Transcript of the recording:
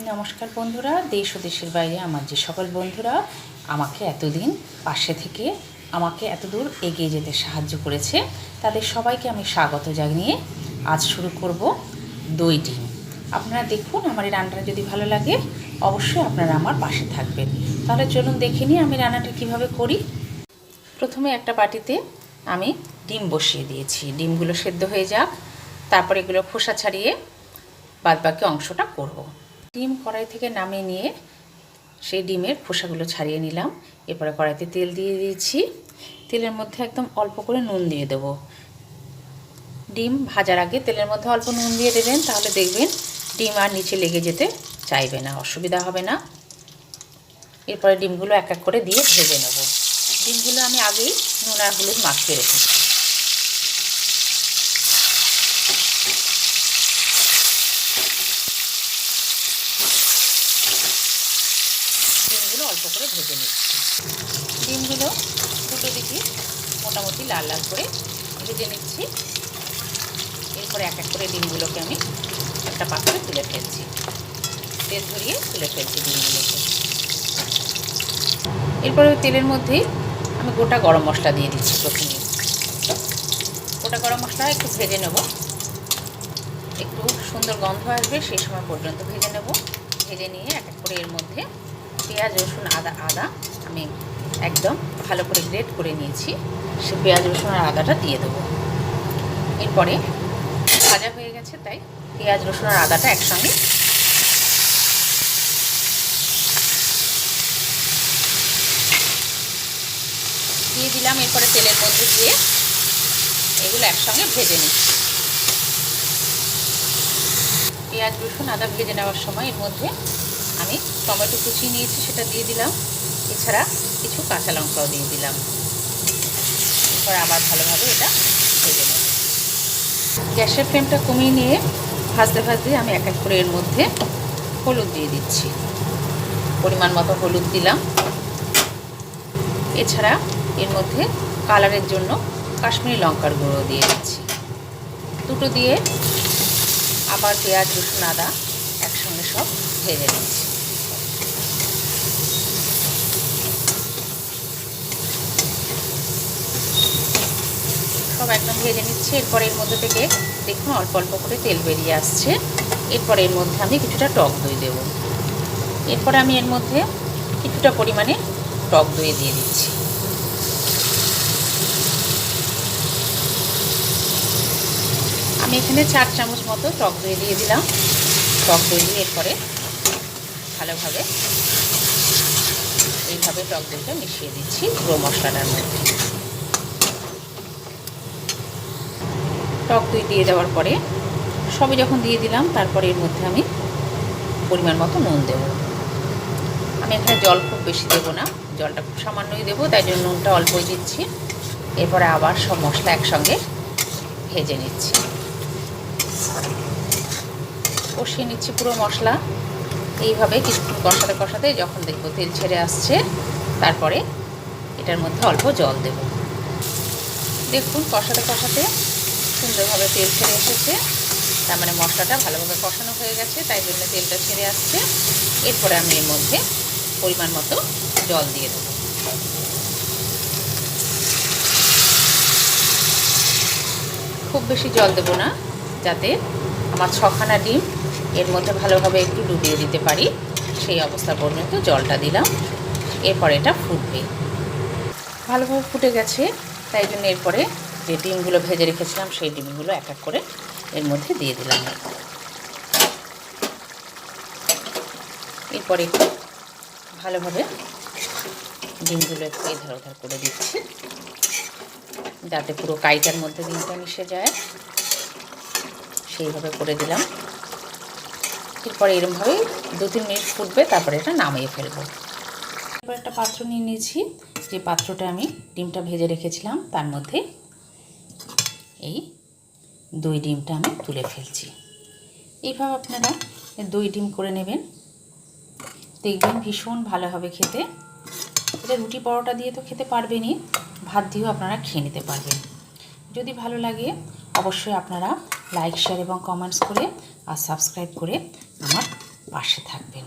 নমস্কার বন্ধুরা, দেশ ও দেশের বাইরে আমার যে সকল বন্ধুরা আমাকে এতদিন পাশে থেকে আমাকে এতদূর এগিয়ে যেতে সাহায্য করেছে, তাদের সবাইকে আমি স্বাগত জানিয়ে আজ শুরু করব দই ডিম। আপনারা দেখুন, আমার এই রান্নাটা যদি ভালো লাগে, অবশ্যই আপনারা আমার পাশে থাকবেন। তাহলে চলুন দেখে নিই আমি রান্নাটা কীভাবে করি। প্রথমে একটা বাটিতে আমি ডিম বসিয়ে দিয়েছি। ডিমগুলো সেদ্ধ হয়ে যাক, তারপর এগুলো খোসা ছাড়িয়ে বাদবাকি অংশটা করব। ডিম কড়াই থেকে নামিয়ে নিয়ে সেই ডিমের খোসাগুলো ছাড়িয়ে নিলাম। এরপরে কড়াইতে তেল দিয়ে দিয়েছি। তেলের মধ্যে একদম অল্প করে নুন দিয়ে দেবো। ডিম ভাজার আগে তেলের মধ্যে অল্প নুন দিয়ে দেবেন, তাহলে দেখবেন ডিম আর নিচে লেগে যেতে চাইবে না, অসুবিধা হবে না। এরপরে ডিমগুলো এক এক করে দিয়ে ভেজে নেব। ডিমগুলো আমি আগেই নুন আর হলুদ মাখিয়ে রেখেছি ডিমগুলো অল্প করে ভেজে নিচ্ছি। ডিমগুলো দুটো দিকে মোটামুটি লাল লাল করে ভেজে নিচ্ছি। এরপরে এক এক করে ডিমগুলোকে আমি একটা পাত্রে তুলে ফেলছি। তেল ধরিয়ে তুলে ফেলছি ডিমগুলোকে। এরপরে তেলের মধ্যেই আমি গোটা গরম মশলা দিয়ে দিচ্ছি প্রথমে। গোটা গরম মশলা একটু ভেজে নেব। একটু সুন্দর গন্ধ আসবে সেই সময় পর্যন্ত ভেজে নেব। ভেজে নিয়ে এক এক করে এর মধ্যে পেঁয়াজ, রসুন, আদা আদা আমি একদম ভালো করে গ্রেট করে নিয়েছি। সে পেঁয়াজ, রসুন আর আদাটা দিয়ে দেবো। এরপরে ভাজা হয়ে গেছে, তাই পেঁয়াজ, রসুন আর আদাটা একসঙ্গে দিয়ে দিলাম। এরপরে তেলের মধ্যে দিয়ে এগুলো একসঙ্গে ভেজে নিচ্ছি। পেঁয়াজ, রসুন, আদা ভেজে নেওয়ার সময় এর মধ্যে আমি টমেটো কুচি নিয়েছি, সেটা দিয়ে দিলাম। এছাড়া কিছু কাঁচা লঙ্কাও দিয়ে দিলাম। এরপর আবার ভালোভাবে এটা ভেজে নেব। গ্যাসের ফ্লেমটা কমিয়ে নিয়ে ভাজতে ভাজতে আমি এক এক করে এর মধ্যে হলুদ দিয়ে দিচ্ছি। পরিমাণ মতো হলুদ দিলাম। এছাড়া এর মধ্যে কালারের জন্য কাশ্মীরি লঙ্কার গুঁড়ো দিয়ে দিচ্ছি। দুটো দিয়ে আবার পেঁয়াজ, রসুন, আদা একসঙ্গে সব ভেজে নিচ্ছি। একদম ভেজে নিচ্ছি। এরপর এর মধ্যে থেকে দেখুন অল্প অল্প করে তেল বেরিয়ে আসছে। এরপর এর মধ্যে আমি কিছুটা টক দই দেব। এরপরে আমি এর মধ্যে কিছুটা পরিমাণে টক দই দিয়ে দিচ্ছি। আমি এখানে চার চামচ মতো টক দই দিয়ে দিলাম। টক দই দিয়ে এরপরে ভালোভাবে এইভাবে টক দইটা মিশিয়ে দিচ্ছি। পুরো মশলাটার মধ্যে। টক দই দিয়ে দেওয়ার পরে সবই যখন দিয়ে দিলাম, তারপরে এর মধ্যে আমি পরিমাণ মতো নুন দেব। আমি এখানে জল খুব বেশি দেবো না, জলটা খুব সামান্যই দেবো, তাই জন্য নুনটা অল্পই দিচ্ছি। এরপরে আবার সব মশলা একসঙ্গে ভেজে নিচ্ছি। কষিয়ে নিচ্ছি পুরো মশলা। এইভাবে কিছুক্ষণ কষাতে কষাতে যখন দেখব তেল ছেড়ে আসছে, তারপরে এটার মধ্যে অল্প জল দেব। দেখুন, কষাতে কষাতে সুন্দরভাবে তেল ছেড়ে এসেছে। তার মানে মশলাটা ভালোভাবে কষানো হয়ে গেছে, তাই জন্য তেলটা ছেড়ে আসছে। এরপরে আমি এর মধ্যে পরিমাণ মতো জল দিয়ে দেবো। খুব বেশি জল দেবো না, যাতে আমার ছখানা ডিম এর মধ্যে ভালোভাবে একটু ডুবিয়ে দিতে পারি। সেই অবস্থা পর্যন্ত জলটা দিলাম। এরপর এটা ফুটবে। ভালোভাবে ফুটে গেছে, তাই জন্য এরপরে যে ডিমগুলো ভেজে রেখেছিলাম, সেই ডিমগুলো এক এক করে এর মধ্যে দিয়ে দিলাম। এরপরে একটু ভালোভাবে ডিমগুলো একটু এধার ওধার করে দিচ্ছি, যাতে পুরো কাইটার মধ্যে ডিমটা মিশে যায়। সেইভাবে করে দিলাম। এরপরে এরমভাবেই দু তিন মিনিট ফুটবে, তারপরে এটা নামিয়ে ফেলব। এরপর একটা পাত্র নিয়ে নিয়েছি, যে পাত্রটা আমি ডিমটা ভেজে রেখেছিলাম, তার মধ্যে এই দই ডিমটা আমি তুলে ফেলছি। এইভাবে আপনারা দই ডিম করে নেবেন। দেখবেন ভীষণ ভালো হবে খেতে। এটা রুটি পরোটা দিয়ে তো খেতে পারবেনই। ভাত দিয়েও আপনারা খেয়ে নিতে পারবেন। যদি ভালো লাগে, অবশ্যই আপনারা লাইক শেয়ার এবং কমেন্টস করে আর সাবস্ক্রাইব করে আমার পাশে থাকবেন।